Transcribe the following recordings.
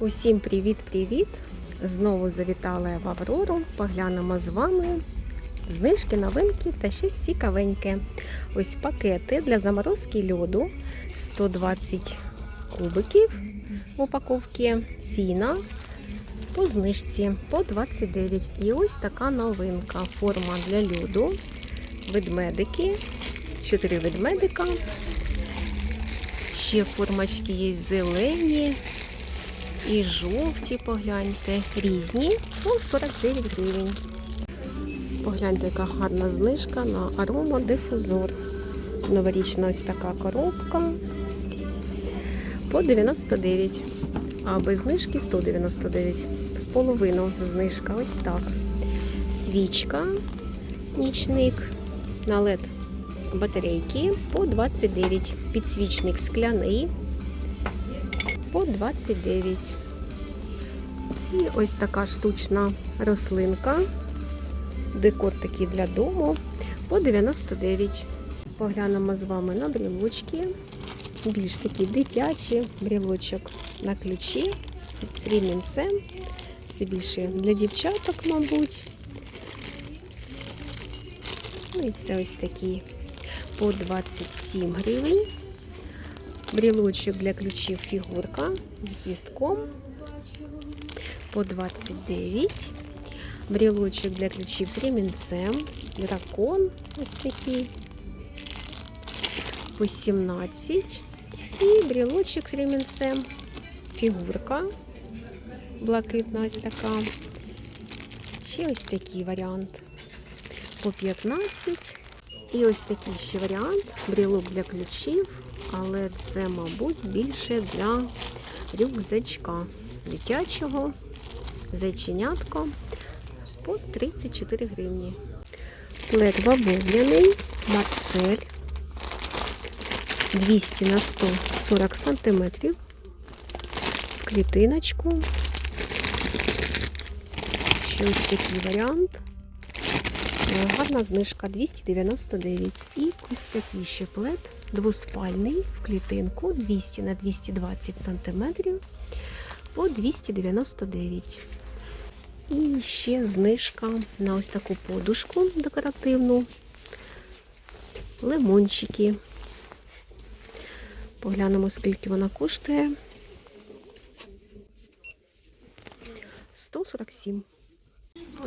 Усім привіт-привіт! Знову завітала я в Аврору. Поглянемо з вами знижки, новинки та щось цікавеньке. Ось пакети для заморозки льоду 120 кубиків в упаковці фіна по знижці по 29. І ось така новинка. Форма для льоду. Ведмедики. 4 ведмедика. Ще формочки є зелені і жовті, погляньте, різні по 49 гривень. Погляньте, яка гарна знижка на аромадифузор. Новорічна ось така коробка по 99, а без знижки 199. В половину знижка ось так. Свічка, нічник на LED батарейки по 29. Підсвічник скляний по 29. І ось така штучна рослинка. Декор такий для дому по 99. Поглянемо з вами на брілочки. Більш такі дитячі брілочок на ключі з рівненцем. Це більше для дівчаток, мабуть. Ну і це ось такі по 27 гривень. Брілочок для ключів фігурка зі свістком по 29. Брілочок для ключів з ремінцем. Дракон ось такий по 17. І брілочок з ремінцем. Фігурка блакитна ось така. Ще ось такий варіант по 15. І ось такий ще варіант. Брілок для ключів, але це, мабуть, більше для рюкзачка дитячого, зайченятко по 34 гривні. Плед бавовняний, Марсель 200 на 140 сантиметрів. Клітиночку. Ще ось такий варіант. Гарна знижка 299. І ось такий ще плед двоспальний в клітинку 200 на 220 см по 299. І ще знижка на ось таку подушку декоративну. Лимончики. Поглянемо, скільки вона коштує. 147.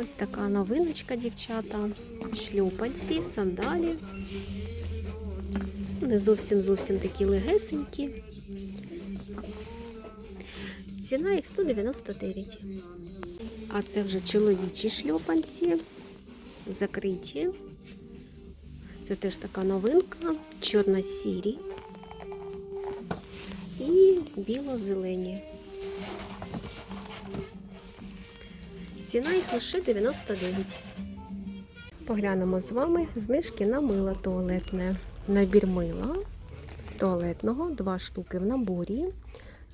Ось така новиночка, дівчата. Шлюпанці, сандалі. Не зовсім зовсім такі легесенькі. Ціна їх 199. А це вже чоловічі шлюпанці. Закриті. Це теж така новинка. Чорно-сірі і біло-зелені. Ціна їх лише 99. Поглянемо з вами знижки на мило туалетне. Набір мила туалетного, два штуки в наборі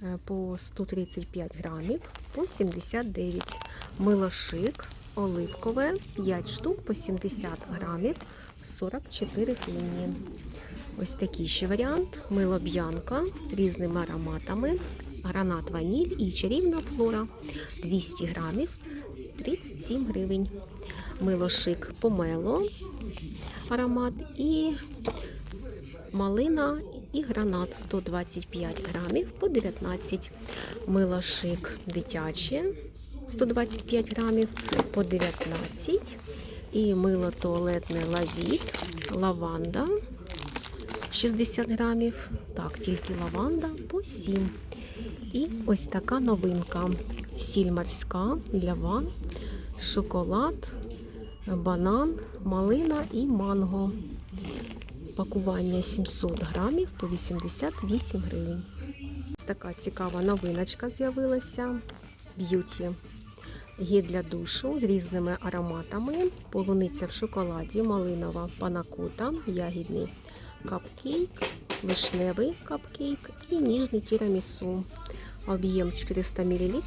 е, по 135 грамів по 79. Мило шик оливкове 5 штук по 70 грамів 44 гривні. Ось такий ще варіант. Мило б'янка з різними ароматами. Гранат ваніль і чарівна флора 200 грамів 37 гривень. Мило шик помело аромат і малина і гранат 125 грамів по 19. Мило шик дитяче 125 грамів по 19. І мило туалетне лавіт, лаванда 60 грамів. Так, тільки лаванда по 7. І ось така новинка. Сіль морська для ван, шоколад, банан, малина і манго. Пакування 700 грамів по 88 гривень. Ось така цікава новиночка з'явилася. Б'юті. Гель для душу з різними ароматами. Полуниця в шоколаді, малинова панакота, ягідний капкейк, вишневий капкейк і ніжний тірамісу. Об'єм 400 мл,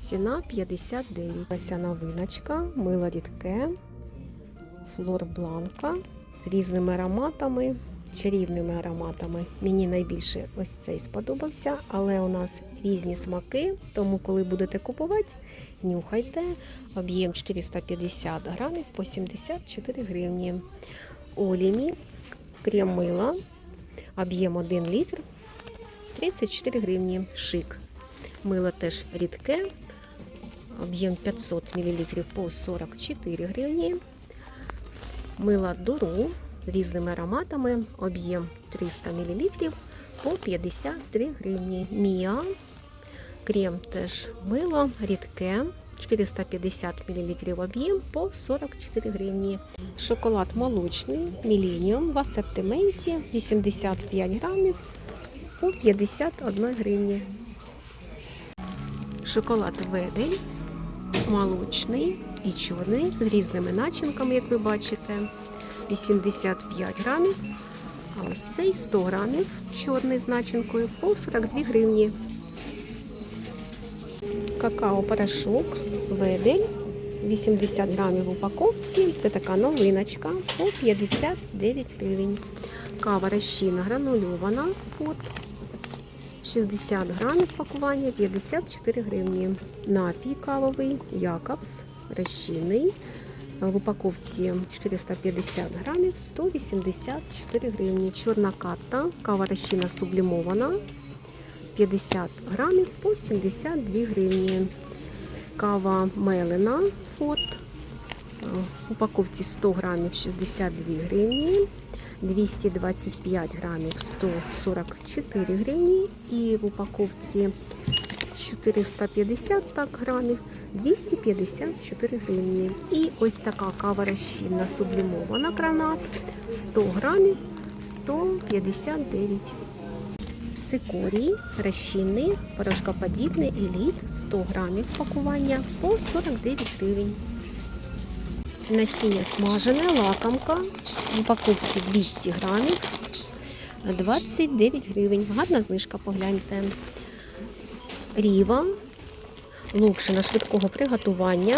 ціна 59. Ось новиночка, мило рідке, флор бланка з різними ароматами. чарівними ароматами. Мені найбільше ось цей сподобався, але у нас різні смаки, тому коли будете купувати, нюхайте. Об'єм 450 грамів по 74 гривні. Олімі, крем мила, об'єм 1 літр, 34 гривні. Шик. Мило теж рідке, об'єм 500 мл по 44 гривні. Мила дуру різними ароматами, об'єм 300 мл по 53 гривні. Міа, крем теж мило, рідке, 450 мл об'єм по 44 гривні. Шоколад молочний, міленіум в асортименті 85 грамів по 51 гривні. Шоколад Ведель молочний і чорний з різними начинками, як ви бачите. 85 грамів. А ось цей 100 грамів чорний з начинкою по 42 гривні. Какао-порошок Ведель 80 грамів в упаковці. Це така новиночка по 59 гривень. Кава розчина гранульована. От 60 грамів пакування 54 гривні. Напій кавовий Якобс розчинний. В упаковці 450 грамів 184 гривні. Чорна катта, кава розчина сублімована 50 грамів по 72 гривні. Кава мелена фот. В упаковці 100 грамів 62 гривні. 225 грамів 144 гривні. І в упаковці 450 так, грамів 254 гривні. І ось така кава розчинна сублімована гранат 100 грамів 159. Цикорій розчинний, порошкоподібний еліт 100 грамів пакування по 49 гривень. Насіння смажене, лакомка в упаковці 200 грамів 29 гривень. Гарна знижка, погляньте. Ріва, лукшина швидкого приготування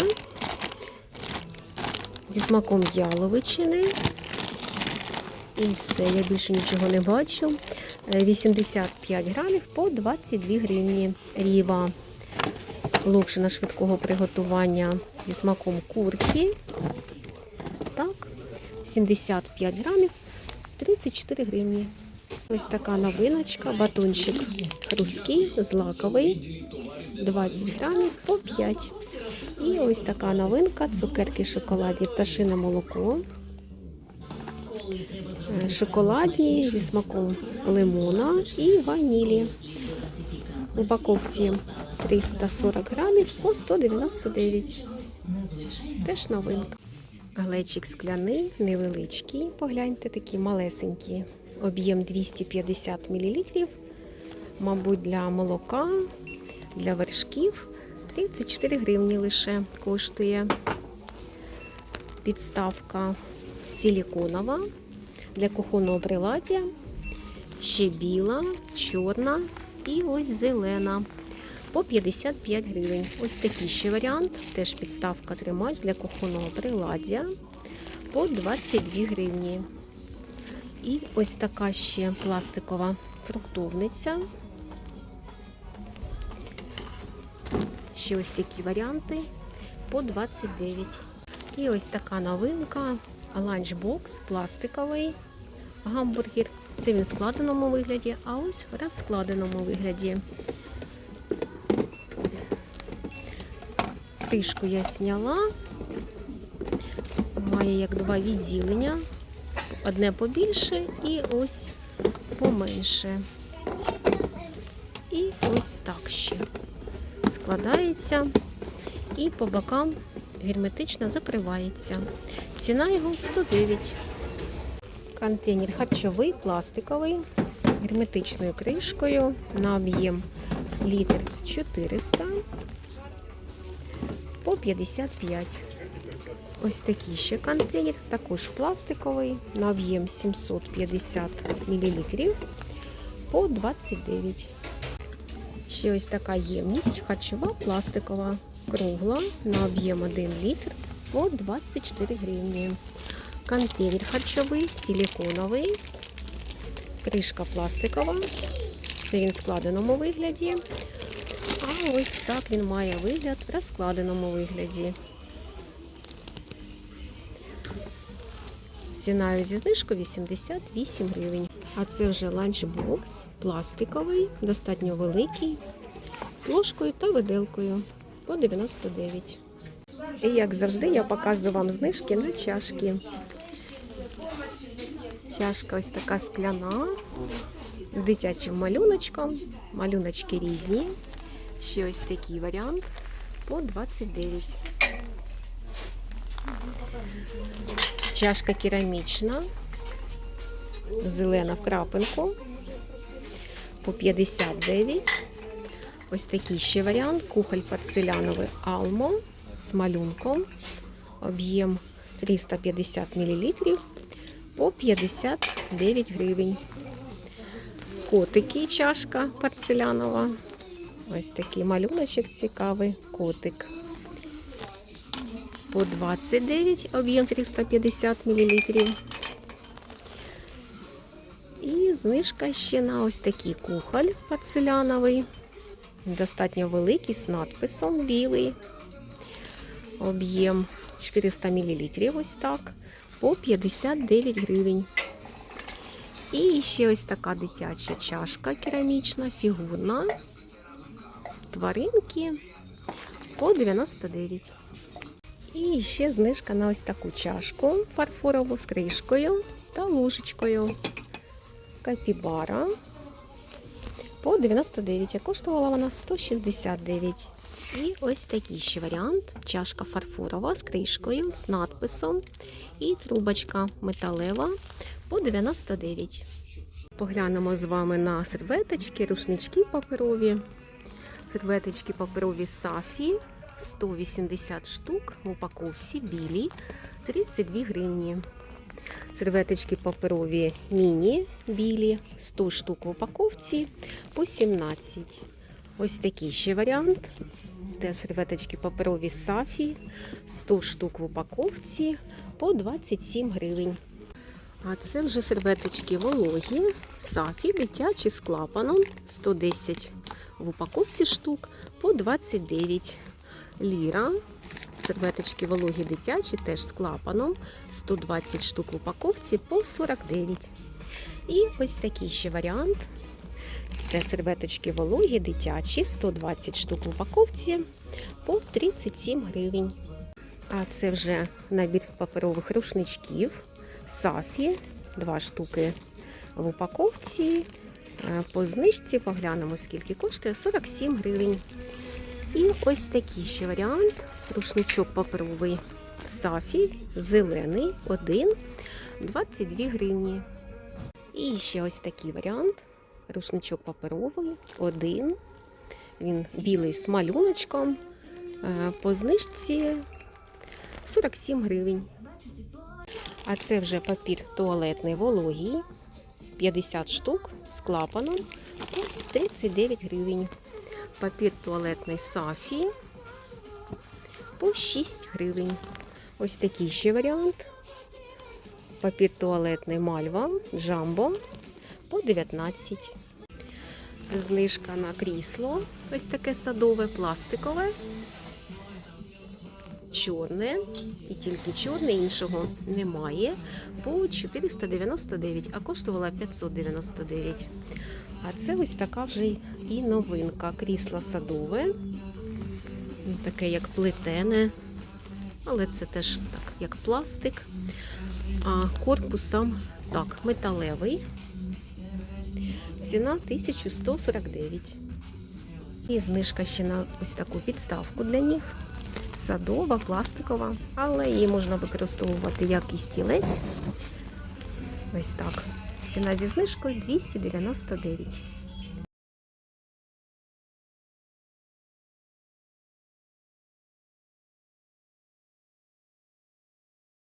зі смаком яловичини. І все, я більше нічого не бачу. 85 грамів по 22 гривні. Ріва, лукшина швидкого приготування зі смаком курки. Так, 75 грамів, 34 гривні. Ось така новиночка, батончик хрусткий, злаковий, 20 грамів по 5. І ось така новинка, цукерки шоколадні, пташине молоко. Е, Шоколадні зі смаком лимона і ванілі. В упаковці 340 грамів по 199. Теж новинка. Глечик скляний, невеличкий. Погляньте, такі малесенькі. Об'єм 250 мл. Мабуть, для молока, для вершків 34 гривні лише коштує. Підставка силіконова для кухонного приладдя. Ще біла, чорна і ось зелена по 55 гривень. Ось такий ще варіант. Теж підставка тримач для кухонного приладдя по 22 гривні. І ось така ще пластикова фруктовниця. Ще ось такі варіанти по 29. І ось така новинка. Ланчбокс пластиковий гамбургер. Це він в складеному вигляді, а ось в розкладеному вигляді. Кришку я зняла. Має як два відділення. Одне побільше і ось поменше. І ось так ще складається і по бокам герметично закривається. Ціна його 109. Контейнер харчовий, пластиковий, герметичною кришкою на об'єм літр 400 по 55. Ось такий ще контейнер, також пластиковий, на об'єм 750 мл по 29. Ще ось така ємність харчова, пластикова, кругла на об'єм 1 літр по 24 гривні. Контейнер харчовий, силиконовий Кришка пластикова. Це він в складеному вигляді. А ось так він має вигляд в розкладеному вигляді. Ціною зі знижкою 88 гривень. А це вже ланчбокс пластиковий, достатньо великий, з ложкою та виделкою по 99. І як завжди, я показую вам знижки на чашки. Чашка ось така скляна з дитячим малюночком. Малюночки різні. Ще ось такий варіант по 29. Чашка керамічна, зелена в крапинку по 59. Ось такий ще варіант. Кухоль порцеляновий Алмо з малюнком. Об'єм 350 мл по 59 гривень. Котики чашка порцелянова. Ось такий малюночок цікавий. Котик. По 29, об'єм 350 мл. І знижка ще на ось такий кухоль порцеляновий. Достатньо великий з надписом білий. Об'єм 400 мл. Ось так. По 59 гривень. І ще ось така дитяча чашка керамічна, фігурна. Тваринки по 99. І ще знижка на ось таку чашку фарфорову з кришкою та ложечкою. Капібара по 99. А коштувала вона 169. І ось такий ще варіант. Чашка фарфорова з кришкою, з надписом. І трубочка металева по 99. Поглянемо з вами на серветочки, рушнички паперові. Серветочки паперові Сафі 180 штук в упаковці білі 32 гривні. Серветочки паперові міні білі 100 штук в упаковці по 17. Ось такий ще варіант. Те серветочки паперові Сафі 100 штук в упаковці по 27 гривень. А це вже серветочки вологі, Сафі, дитячі з клапаном 110 в упаковці штук по 29 ліра. Серветочки вологі дитячі, теж з клапаном 120 штук в упаковці по 49. І ось такий ще варіант. Це серветочки вологі дитячі, 120 штук в упаковці по 37 гривень. А це вже набір паперових рушничків. Сафі, два штуки в упаковці. Е, По знижці поглянемо, скільки коштує 47 гривень. І ось такий ще варіант. Рушничок паперовий Сафі, зелений, один, 22 гривні. І ще ось такий варіант. Рушничок паперовий, один. Він білий з малюночком. Е, По знижці 47 гривень. А це вже папір туалетний вологий. 50 штук з клапаном по 39 гривень. Папір туалетний Сафі по 6 гривень. Ось такий ще варіант. Папір туалетний Мальва Джамбо по 19. Знижка на крісло. Ось таке садове, пластикове чорне, і тільки чорне, іншого немає. По 499, а коштувала 599. А це ось така вже і новинка. Крісло садове, Ну, таке як плетене, але це теж так, як пластик. А корпус сам так, металевий. Ціна 1149. І знижка ще на ось таку підставку для них садова, пластикова, але її можна використовувати як і стілець. Ось так. Ціна зі знижкою 299.